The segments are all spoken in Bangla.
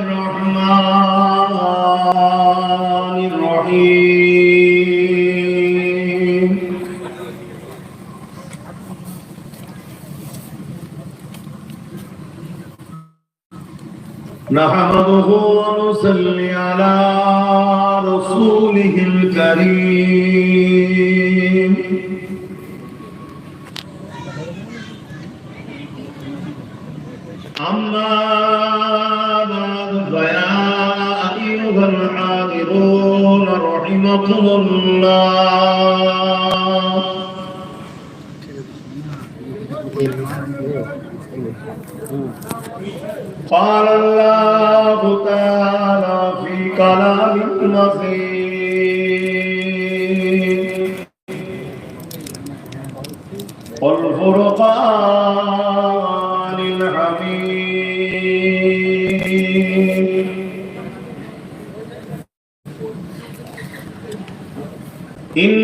الرحمن الرحيم نحمده ونصلي على رسوله الكريم. رحمكم الله قال الله تعالى في كلام المسيح والفرقان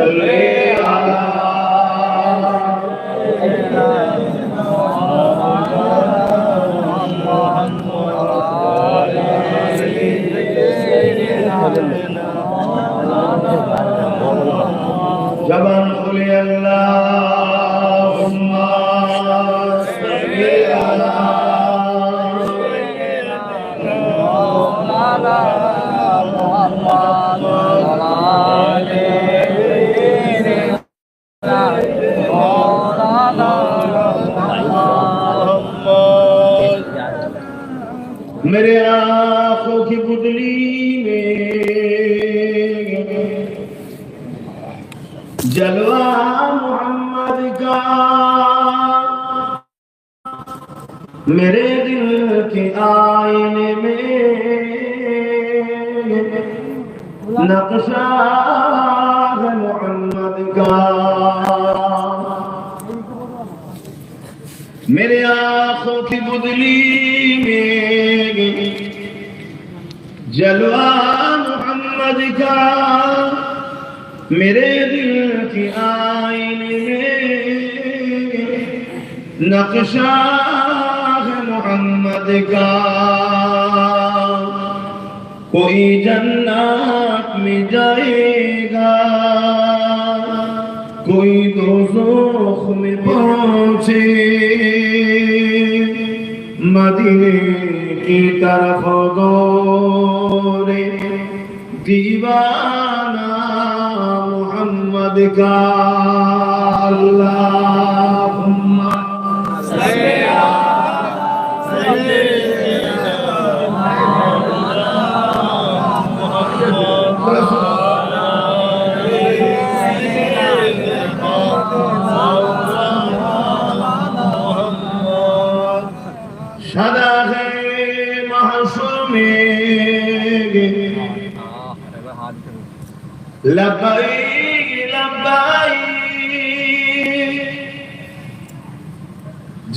Hallelujah. نقشہ محمد کا۔ میرے آنکھوں کی بدلی میں جلوہ محمد کا۔ میرے دل کی آئین میں نقشہ محمد کا۔ کوئی جنہ में जाएगा कोई दोजख में पहुंचे मदीने की तरफ गोरे दीवाना मोहम्मद का अल्लाहुम्मा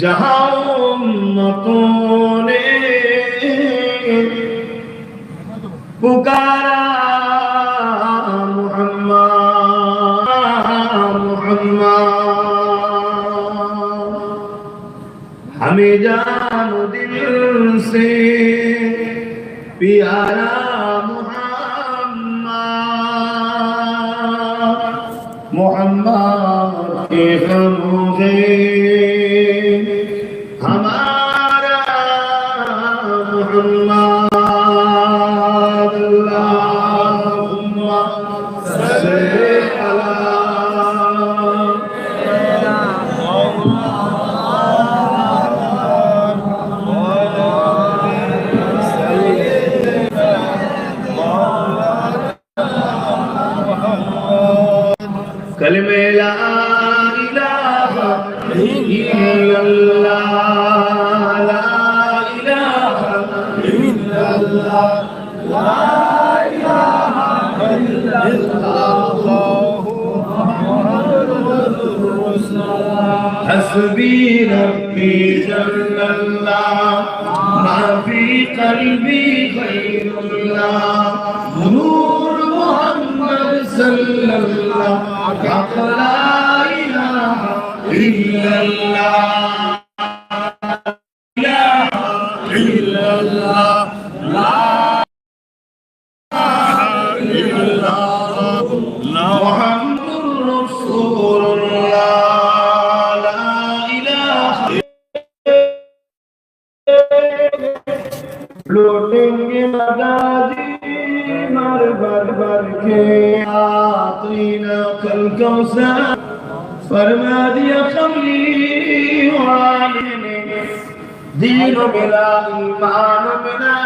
جہاں امتوں نے پکارا محمد محمد ہمیں جان دل سے پیارا محمد محمد کے ہم ہیں الله ما في قلبي غير الله نور محمد صلى الله حق لا إله إلا الله लौटेंगे मदादी मर भर भर के आतीना कल कौसर फरमा दिया कमली वाले ने दीन मिला ईमान मिला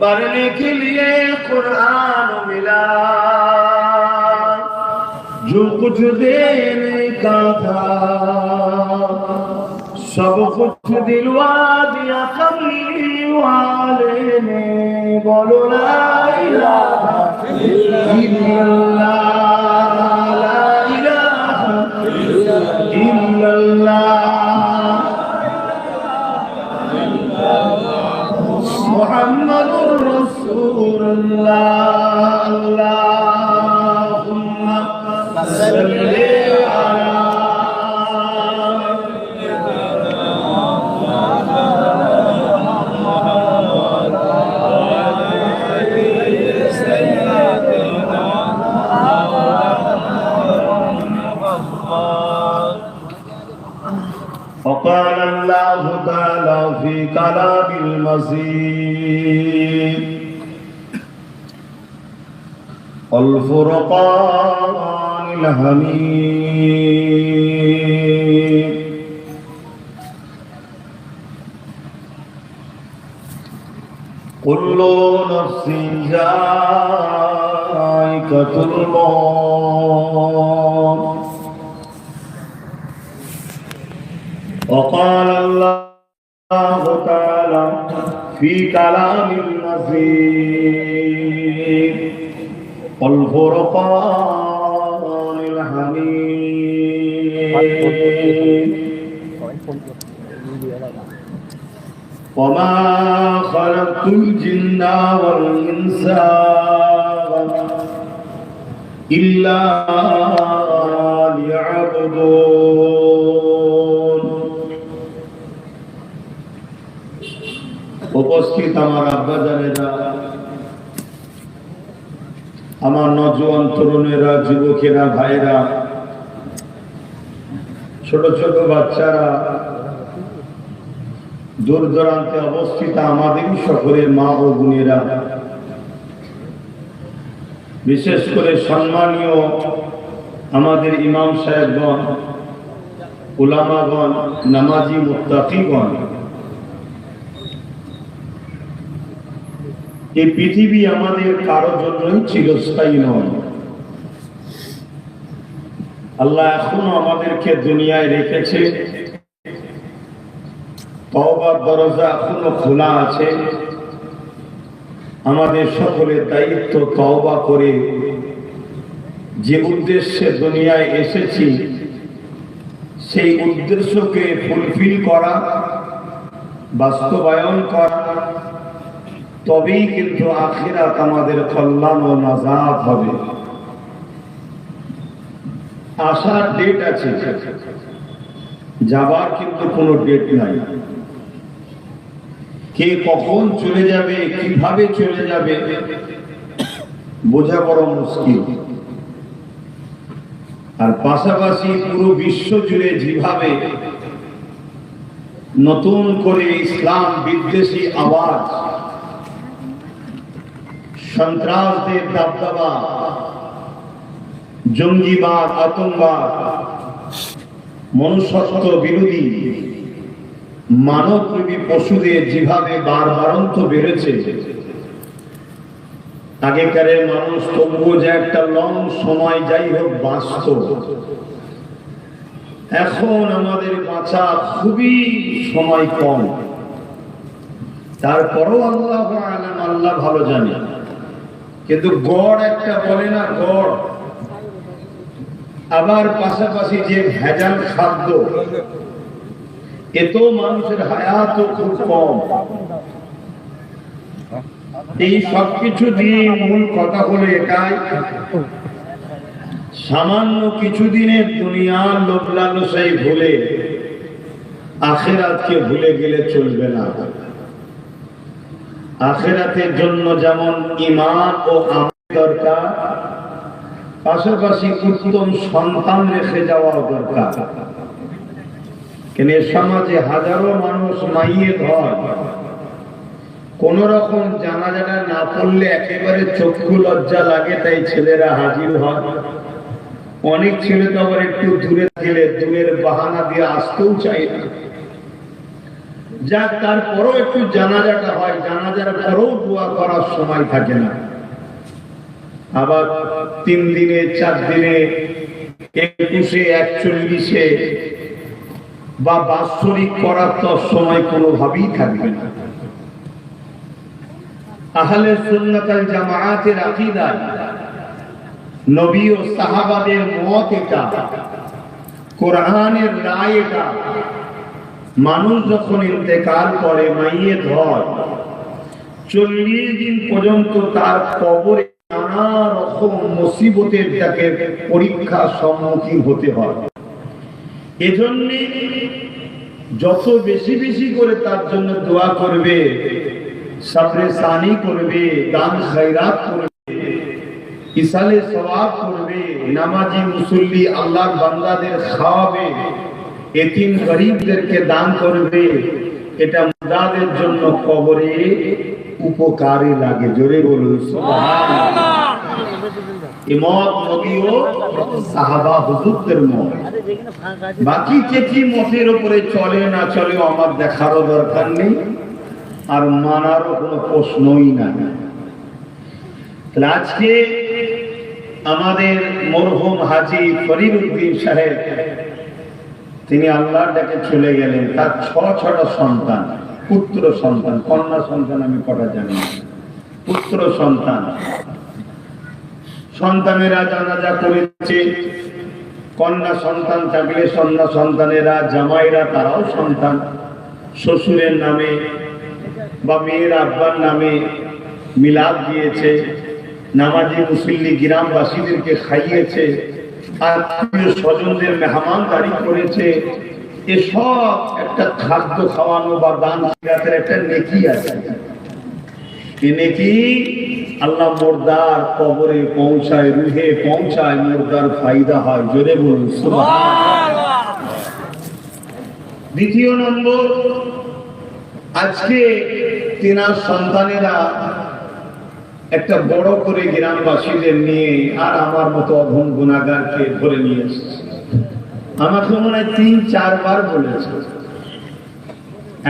पढ़ने के लिए कुरान मिला जो कुछ देने का था सब कुछ दिलवा दिया कमली वाले ने बोलो ला इलाहा इल्लल्लाह ला इलाहा इल्लल्लाह मुहम्मदुर रसूलुल्लाह كلام المزيد. الفرقان الحميد. كل نفس ذائقة الموت. وقال الله تعالى في كلام المزيد والفرقان الحميد وما خلقت الجن والإنس إلا আমার আব্বা আমার তরুণেরা, যুবকেরা, ভাইরা, ছোট ছোট বাচ্চারা, দূর দূরান্তে অবস্থিত আমাদের সকলের মা ও বোনেরা, বিশেষ করে সম্মানীয় আমাদের ইমাম সাহেবগণ, উলামাগণ, নামাজি মুত্তাকিগণ এই পৃথিবী আমাদের কারও জন্যই চিরস্থায়ী নয়। আল্লাহ এখনও আমাদেরকে দুনিয়ায় রেখেছে। দরজা এখনও খোলা আছে। আমাদের সকলের দায়িত্ব তওবা করে যে উদ্দেশ্যে দুনিয়ায় এসেছি, সেই উদ্দেশ্যকে ফুলফিল করা, বাস্তবায়ন করা তবেই কিন্তু আখিরাত আমাদের কল্যাণ ও নাজাত হবে। আসার ডেট আছে। যাবার কিন্তু কোনো ডেট নাই। কে কখন চলে যাবে, কীভাবে চলে যাবে, বোঝা বড় মুশকিল। আর পাশাপাশি পুরো বিশ্ব জুড়ে যেভাবে নতুন করে ইসলাম বিদ্বেষী আওয়াজ সন্ত্রাসদের দাবদাবা, জঙ্গিবাদ, আতঙ্কবাদ, মনুষ্যত্ব বিরোধী, মানবপ্রেমী পশুদের যেভাবে বারবারন্ত বেড়েছে আগেকারের মানুষ তবুও যে একটা লং সময় যাই হোক বাঁচত। এখন আমাদের বাঁচা খুবই সময় কম। তারপরও আল্লাহ আল্লাহ ভালো জানে কিন্তু গড় একটা বলে না গড়। আবার পাশাপাশি যে ভেজাল খাদ্য, এতেও মানুষের হায়াতও খুব কম। এই সবকিছু দিয়ে মূল কথা হলো এটাই সামান্য কিছুদিনের দুনিয়ার লোভ লালসাই ভুলে, আখেরাতকে ভুলে গেলে চলবে না। আখেরাতের জন্য যেমন ইমান ও আমল দরকার, পাশাপাশি উত্তম সন্তান রেখে যাওয়াও দরকার। কেন সমাজে হাজারো মানুষ মাইয়ে ধর কোন রকম জানাজানা না পড়লে একেবারে চক্ষু লজ্জা লাগে, তাই ছেলেরা হাজির হয়। অনেক ছেলে তো আবার একটু দূরে গেলে, দূরের বাহানা দিয়ে আসতেও চাই না। যাক তারপরও একটু জানাজাটা হয়, জানাজার পরেও দোয়া করার সময় থাকে না। আবার তিন দিনে, চার দিনে, একুশে, একচল্লিশে বা বাৎসরিক করার তো সময় কোনোভাবেই থাকবে না। আহলে সুন্নাতাল জামাআতের আকীদা, নবী ও সাহাবাদের মত এটা, কোরআনের রায় এটা। মানুষ যখন ইন্তেকাল করে, মাইয়ে ধর চল্লিশ দিন পর্যন্ত তার কবরে নানা রকম মুসিবতের তাকে পরীক্ষা সম্মুখীন হতে হয়। এজন্য যত বেশি বেশি করে তার জন্য দোয়া করবে, সাবরে সানি করবে, দান খৈরাত করবে, ইসালে সওয়াব করবে, নামাজি মুসল্লি আল্লাহর বান্দাদের খাওয়াবে এতিম গরিবদেরকে দান করবে। এটা মুদাদের জন্য কবরে উপকারে লাগে। জোরে বলুন সাহাবা হুজুরদের মত। বাকি কে উপরে চলে না চলে আমার দেখারও দরকার নেই, আর মানারও কোনো প্রশ্নই নাই। আজকে আমাদের মরহুম হাজি ফরিদ উদ্দিন সাহেব তিনি আল্লাহর ডাকে চলে গেলেন, তার ছ, ছটা সন্তান, পুত্র সন্তান, কন্যা সন্তান আমি কটা জানি? পুত্র সন্তান। সন্তানেরা জানাজা করেছে। কন্যা সন্তান থাকলে কন্যা সন্তানেরা, জামাইরা তারাও সন্তান। শ্বশুরের নামে বা মেয়ের আব্বার নামে মিলাপ দিয়েছে। নামাজি মুসল্লি গ্রামবাসীদেরকে খাইয়েছে। আত্মীয় স্বজনদের মেহমানদারি করেছে এসব একটা খাদ্য খাওয়ানো বা দান সিরাতের একটা নেকি আছে। আল্লাহ মোর্দার কবরে পৌঁছায়, রুহে পৌঁছায়, মোর্দার ফায়দা হয়। জোরে বলুন দ্বিতীয় নম্বর, আজকে তেনার সন্তানেরা একটা বড় করে গ্রামবাসীদের নিয়ে আর আমার মতো অধম গুণাগারকে ধরে নিয়ে এসেছে। আমাকে মনে হয় তিন, চারবার বলেছে।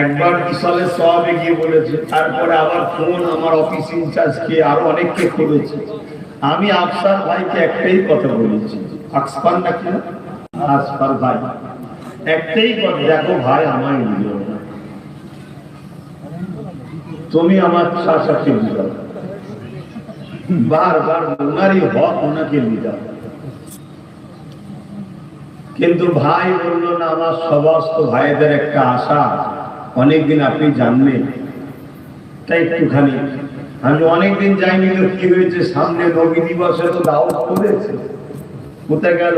একবার বিশালে সবে গিয়ে বলেছে, তারপরে আবার ফোন আমার অফিস ইনচার্জকে আরও অনেককে করেছে। আমি আফসার ভাইকে একটাই কথা বলেছি আকসফার নাকি না আসফার ভাই। একটাই কথা, দেখো ভাই আমায় তুমি আমার চাচাকে দিও বারবার ওনারই হক ওনাকে দিতে কিন্তু ভাই বলল, না, আমার সমস্ত ভাইদের একটা আশা, অনেকদিন আপনি জানবেন। তাই একটুখানি, আমি অনেকদিন যাইনি কি হয়েছে, সামনে নবী দিবসে তো দাওয়াত করেছে। কোথায় গেল